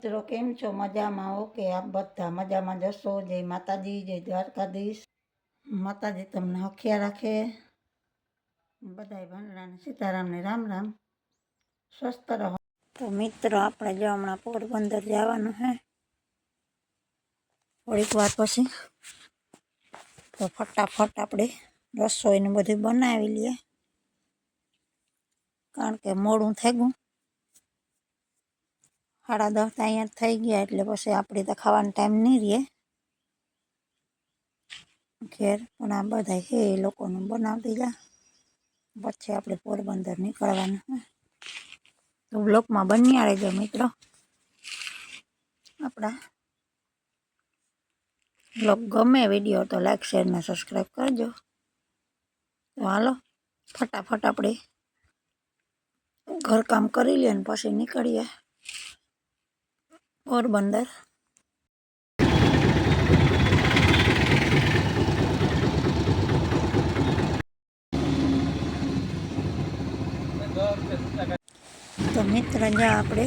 મિત્રો, કેમ છો? મજામાં? ઓકે, આપ બધા મજામાં જશો? જય માતાજી, જય દ્વારકાધીશ. માતાજી તમને હખિયા રાખે. બધાય ભંડરાને સીતારામને રામ રામ. સ્વસ્થ રહો. તો મિત્રો, આપણે જો હમણાં પોરબંદર જવાનું હે. થોડીક વાર પછી તો ફટાફટ આપણે રસોઈને બધું બનાવી લઈએ. કારણ કે મોડું થઈ ગયું. સાડા દસ અહીંયા થઈ ગયા એટલે પછી આપણે તો ખાવાનો ટાઈમ નહીં રહે. ઘેર પણ આ બધા છે, એ લોકોનું બનાવી જા પછી આપણે પોરબંદર નીકળવાનું તો બ્લોકમાં બન્યા રહેજો મિત્રો. આપણા બ્લોગ ગમે વીડિયો તો લાઈક શેર ને સબસ્ક્રાઈબ કરજો. તો હાલો, ફટાફટ આપણે ઘરકામ કરી લઈએ ને પછી નીકળીએ. પોરબંદર તો મિત્ર જા આપણે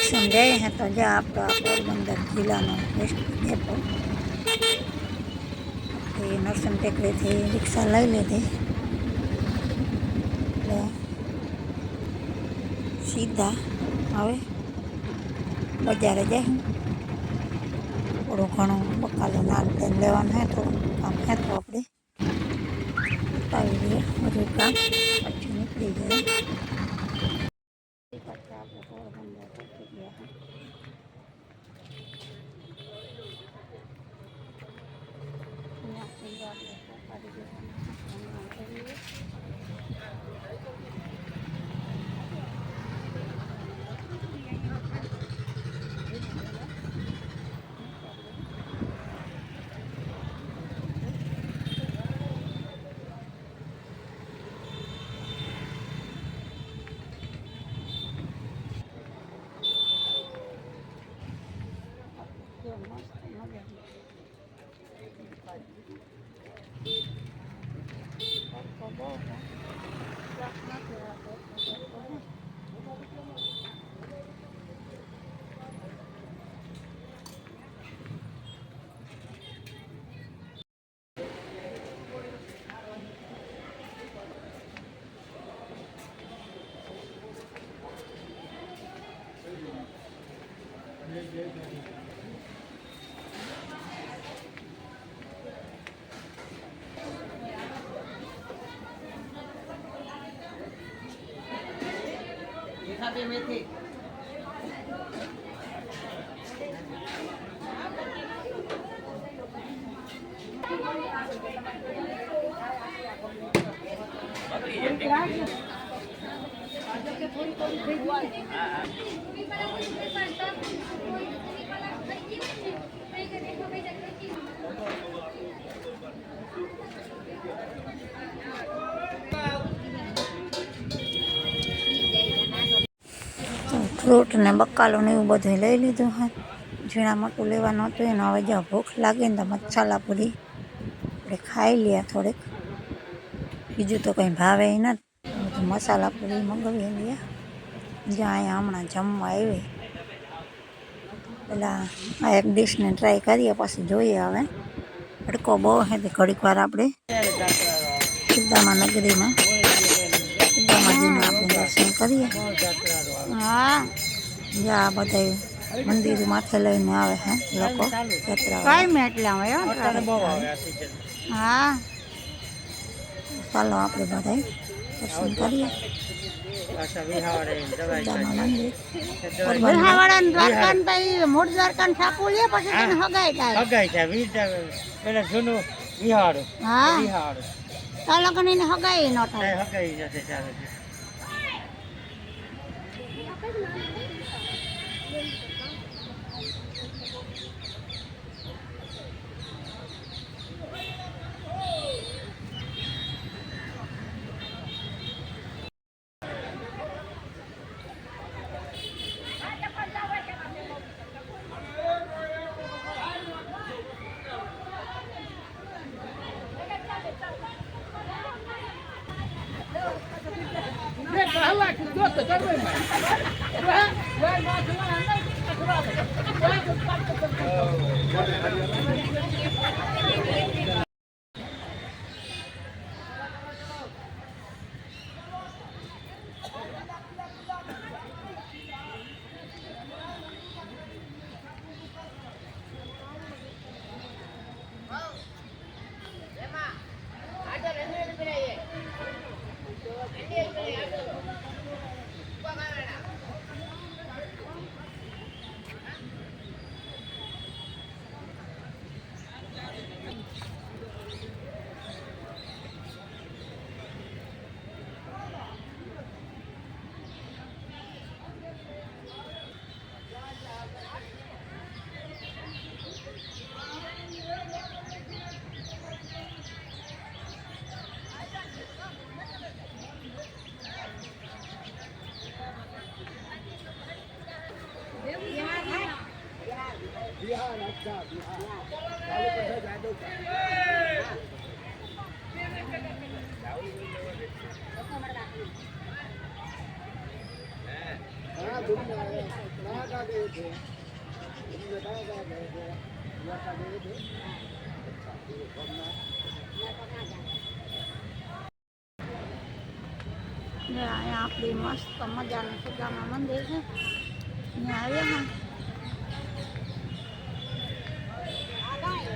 સમજાય હે તો જા આપણો આ પોરબંદર જિલ્લાનો વેસ્ટ ડેપો એ નરસન ટેકરીથી રિક્ષા લઈ લીધી એટલે સીધા હવે બજારે જાય. થોડું ઘણું બકાલો નાન તેલ લેવાનું હે તો કામ હે તો આપણે ઉતાવી દઈએ બધું કામ પછી નીકળી જાય આપણે પોરબંદર પહોંચી ગયા હે. ત્યાંથી તો આપણે પહોંચાડી દેવાના હમણાં કરીએ. કેવું મસ્ત મજાનું. તડકો બહુ છે. ત્રાસ નથી આવતો એટલો તડકો છે. તો ફ્રૂટ ને બકાલો એવું બધું લઈ લીધું હોય ઝીણા મોટું લેવાનું હતું, એને હવે જ્યાં ભૂખ લાગે ને તો મસાલા પૂરી આપણે ખાઈ લઈએ થોડીક. બીજું તો કંઈ ભાવે નથી. મસાલા પૂરી મંગાવી લઈએ જ્યાં અહીંયા હમણાં જમવા આવી. પેલા આ એક ડીશને ટ્રાય કરીએ, પછી જોઈએ હવે. તડકો બહુ હે તે ઘડીક વાર આપણે. સિદ્ધામાં નગરીમાં. સિદ્ધામાજીનું આપણે દર્શન કરીએ. હા. જ્યાં બધા મંદિર માથે લઈને આવે હે લોકો યાત્રા કાંઈ મેટલા હોય હા ચાલો આપણે બધા દર્શન કરીએ. હગાઈ નો થાય. હગાઈ દ્વારકાને તો ઈ મૂળ દ્વારકાને છાપું લે પછી તને હગાઈ થાય હગાઈ છે વીર પેલા જૂનું વિહાડું હા વિહાડું તો લગન એને હગાઈ ન થાય કાંઈ હગાઈ નથી ચાલે છે હા ને અહીંયા આપણી મસ્ત મજાનું સુદામા મંદિર છે અહીંયા આવ્યા હા પોરબંદર નગરી જે અહીંયા સુદામા આપણી મંદિર છે સુદામા નગરી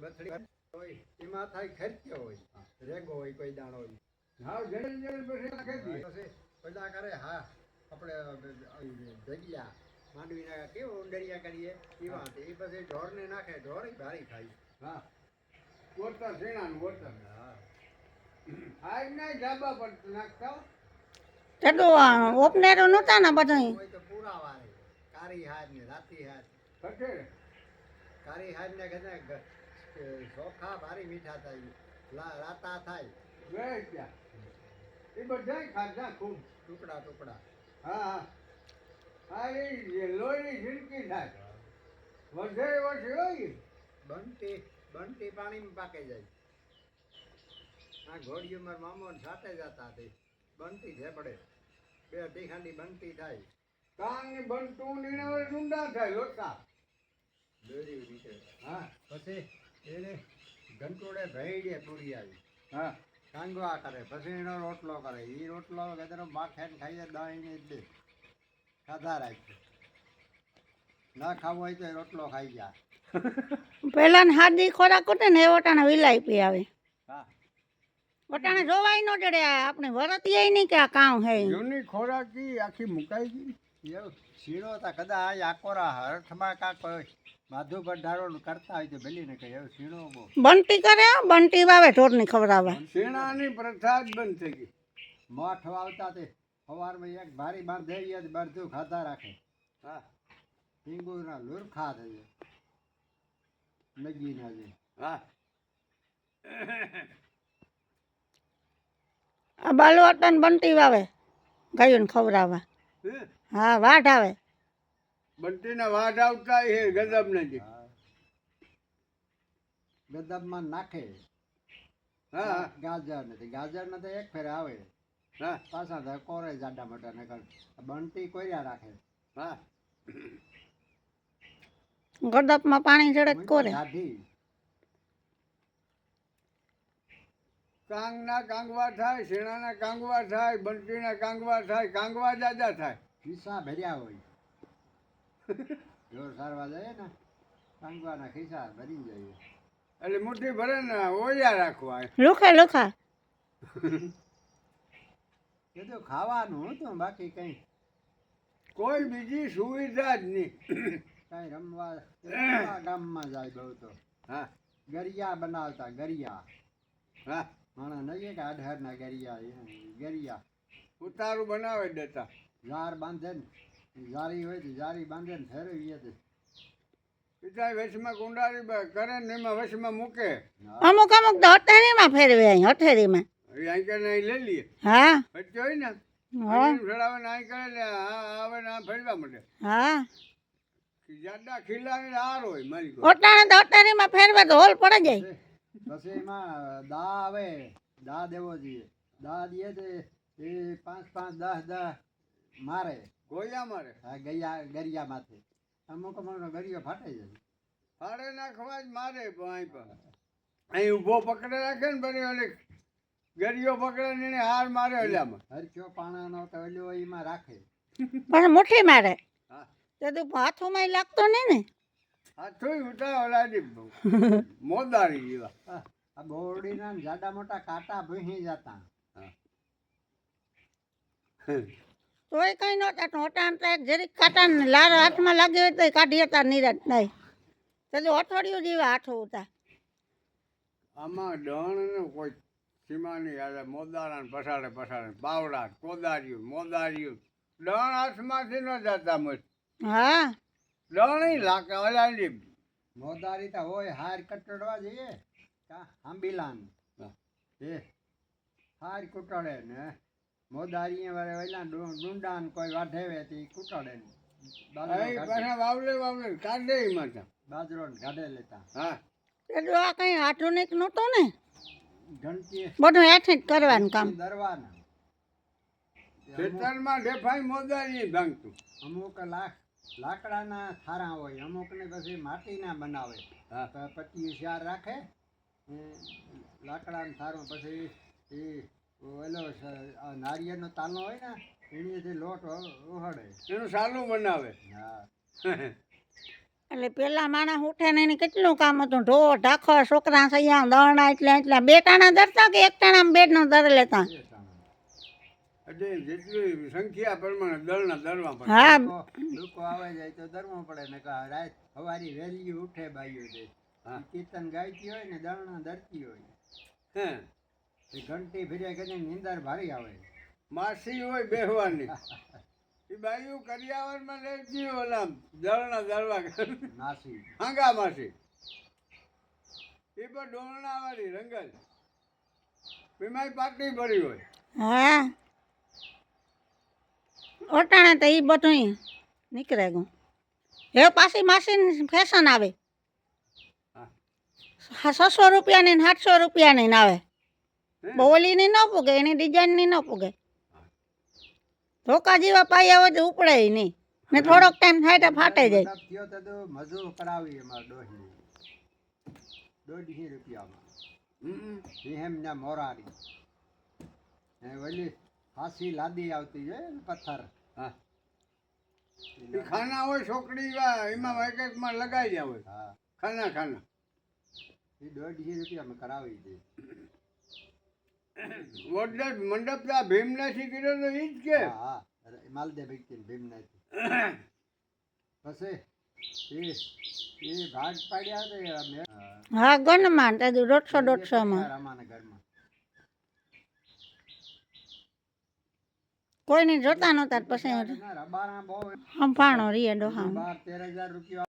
એટલે બથડી હોય એમાં થાય ખર્ચ્યો હોય. રેગો હોય કોઈ દાણો હોય. હા જડે જડે પછી પછી બધા કરે હા આપણે જગ્યા માંડવીના કેવું દરિયા કરીએ? એવા એ પછી ઢોરને નાખે ઢોર ભારી ખાય. હા. ઓરતા શેણાનું ઓરતા હા. આજ ના ધાબા પર નાખતા તે ઓપનેરો નહોતા ને બધા પૂરા વારે કારી હાથ ને રાતી હાથ. કારી હાર ને ચોખા ભારી મીઠા થાય રાતા થાય. એ બધા ખાધા ખૂબ. ટુકડા ટુકડા. હા હા. આ એ લોહી ઝીણકી થાય. વધે વર્ષ હોય બંટી બંટી પાણીમાં પાકે જાય. આ ઘોડી ઉંમર મામો સાથે જતા હતી. બંટી ઝેપડે બે ખાંડી બંટી થાય. કાન બનતું નીણવે ઊંડા થાય લોટા. દોરી હા. પછી? એને ઘંટોડે ભેડીએ પૂરી આવી. હા. કાંગવા કરે પછી એનો રોટલો કરે. એ રોટલો ગદરો માખે ને ખાઈએ જાય જ દે. ખાધા રાખે ના ખાવો હોય તો એ રોટલો ખાઈ જા. પેલા ને હાદી ખોરાક હોતે ને એ વટાણા વિલાયપી આવે. હા. વટાણા જોવાય ન જડે આપણે વરતીય નહીં કે આ કામ હે જૂની ખોરાકી આખી મુકાઈ ગઈ. એવું શીણો તા કદાચ આકોરા હરઠમાં કાંક માધુ ભંડારો કરતા હોય તો ભલી ને કહે શીણો બંટી કરે બંટી વાવે ઢોરની ખવડાવે શેણાની પ્રથા જ બંધ થઈ ગઈ. મઠ વાવતા તે સવારમાં એક ભારી બાંધેલી હતી બધું ખાતા રાખે. હા. હિંગુના લુરખા થઈ નગીના જે હા. આ બાલવટન બંટી વાવે. ગાયોને ખવડાવે હે? હા વાઢ આવે. બંટીના વાટ આવતા એ ગજબ નથી. હા. ગદબમાં નાખે. હા. ગાજર નથી. ગાજર નથી તો એક ફેરે આવે. હા. પાછા થાય કોરે જાડા મોટા ને બંટી કોર્યા રાખે. હા. ગડપમાં પાણી જડે તો કોરે? કાંગના કાંગવા થાય શેણાના કાંગવા થાય બંટીના કાંગવા થાય કાંગવા જાજા થાય. ખિસ્સા ભર્યા હોય. જોર સારવા જાય ને કાંગવાના ખિસ્સા ભરી જાય. એટલે મુઠ્ઠી ભરે ને ઓયા રાખવા. લોખા લોખા. એ તો ખાવાનું હતું બાકી કઈ કોઈ બીજી સુવિધા જ નહીં. કઈ રમવા ગામમાં જાય બહુ તો. હા. ગરિયા બનાવતા ગરિયા. હા. માણા નહીં કે અઢારના ગરિયા એ ગરિયા. ઉતારું બનાવે દેતા. ઝાર બાંધે ને. જારી હોય તો જારી બાંધે ને ફેરવીએ તો. પિતા વેશમાં કુંડારી કરે ને એમાં વેશમાં મૂકે. અમુક અમુક તો હથેળીમાં ફેરવે અહીં હથેળીમાં. અહીં કે નહીં લઈ લઈએ. હા. પછી હોય ને હા. ફેરાવે ને અહીં કરે ને આ આવે ને આ ફેરવા માટે હા. જાડા ખીલાવી હાર હોય મારી ઓટાણે તો હથેળીમાં ફેરવે તો હોલ પડે જાય. પછી એમાં દા આવે દા દેવો જોઈએ. દા દે તે એ પાંચ પાંચ દસ દસ મારે. ગોયા મારે હા ગરિયા ગરિયામાંથી. અમુક અમારો ગરિયો ફાટે જાય ફાડે નાખવા જ મારે પણ અહીં પણ. અહીં ઊભો પકડે રાખે ને બરી ઓલી ગરિયો પકડે ને એને હાર મારે ઓલામાં. હરખ્યો પાણાનો તો ઓલો એમાં રાખે. પણ મુઠ્ઠી મારે. હા. તો તું હાથોમાં લાગતો નહીં ને? હાથું ઉઠા ઓલાજી મોદારી જેવા આ બોરડીના જાડા મોટા કાંટા ભૂહી જતા. તોય કઈ નહોતા તો ઓટાણ તો એક જરીક કાંટા ને લાર હાથમાં લાગ્યો હોય તો કાઢી હતા નિરાજ નહીં તો જો અઠવાડિયું જેવા હાથો હતા. આમાં ડણ ને કોઈ સીમાની યાર મોદારા ને પસાડે પસાડે બાવડા કોદારીયું મોદારિયું. ડણ હાથમાંથી ન જતા મત હા. ડણ લાકા ઓલાજી મોદારી તો હોય હાર કટડવા જઈએ. આંબીલાન. એ હાર કુટડે ને. મોદારી વારે ઓલા ડુંડા ને કોઈ વાઢેવે તે કુટડે ને. પાછા વાવલે વાવલે કાઢે માતા બાજરો ને કાઢે લેતા. હા. એટલે આ કઈ આધુનિક નહોતું ને? ઘંટી બધું હેઠે જ કરવાનું કામ. દરવાના. ખેતરમાં ડેફાઈ મોદારી ભાંગતું. અમુક લાખ લાકડાના થારા હોય અમુક ને પછી માટીના બનાવે. પટ્ટી ચાર રાખે લાકડાનું થારું પછી એ આ નારિયેળનો તાનો હોય ને એની લોટ ઓહડે એનું સાલું બનાવે. હા. એટલે પેલા માણસ ઉઠે ને એને કેટલું કામ હતું? ઢો ઢાખો છોકરા સૈયા દરણા એટલે એટલે. બે ટાણા દરતા કે એક ટાણા બે નો દર લેતા? એટલે જેટલી સંખ્યા પ્રમાણે દળના દળવા પડે હા. લોકો- આવે જાય તો દરવા પડે ને કા રાત સવારી વહેલી ઉઠે બાઈઓ દે કીર્તન ગાયતી હોય ને દરણા દરતી હોય. હે. એ ઘંટી ફેર્યા કરીને નિંદર ભારી આવે. માસી હોય બેહવાની. એ બાયું કરિયાવરમાં લેતી ઓલા દળના દળવા નાસી હાંગા માસી. એ પણ ડોલણા વાળી રંગલ. એમાંય પાટલી ભરી હોય. હા. ઓટાણે તો એ બધું નીકળે ગયું. એ પાછી માસી ફેશન આવે. હા. હા રૂપિયાની ને સાતસો રૂપિયાની ને આવે. હે? બોલીની ન પૂગે એની ડિઝાઇનની ન પૂગે. ધોકા જેવા પાયા હોય તો ઉપડાય નહીં. ને થોડોક ટાઈમ થાય તો ફાટે જાય. મતલબ થયો તો તો મજૂર કરાવી દોઢી રૂપિયામાં. મોરારી. ઓલી ફાંસી લાદી આવતી છે પથ્થર. હા. ખાના હોય છોકરી એમાં જાય હોય. હા. ખાના ખાના. એ દોઢી રૂપિયામાં કરાવી દે વડે મંડપ ભીમનાથી કર્યો તો ઈ જ કે. હા માલદે ભીમ નથી પછી? એ એ ભાગ પાડ્યા તે અમે. હા. હા તે દોઢસો દોઢસોમાં અમારા ઘરમાં. કોઈને જોતા નહોતા પછી બહુ. રીએ બાર તેર હજાર રૂપિયા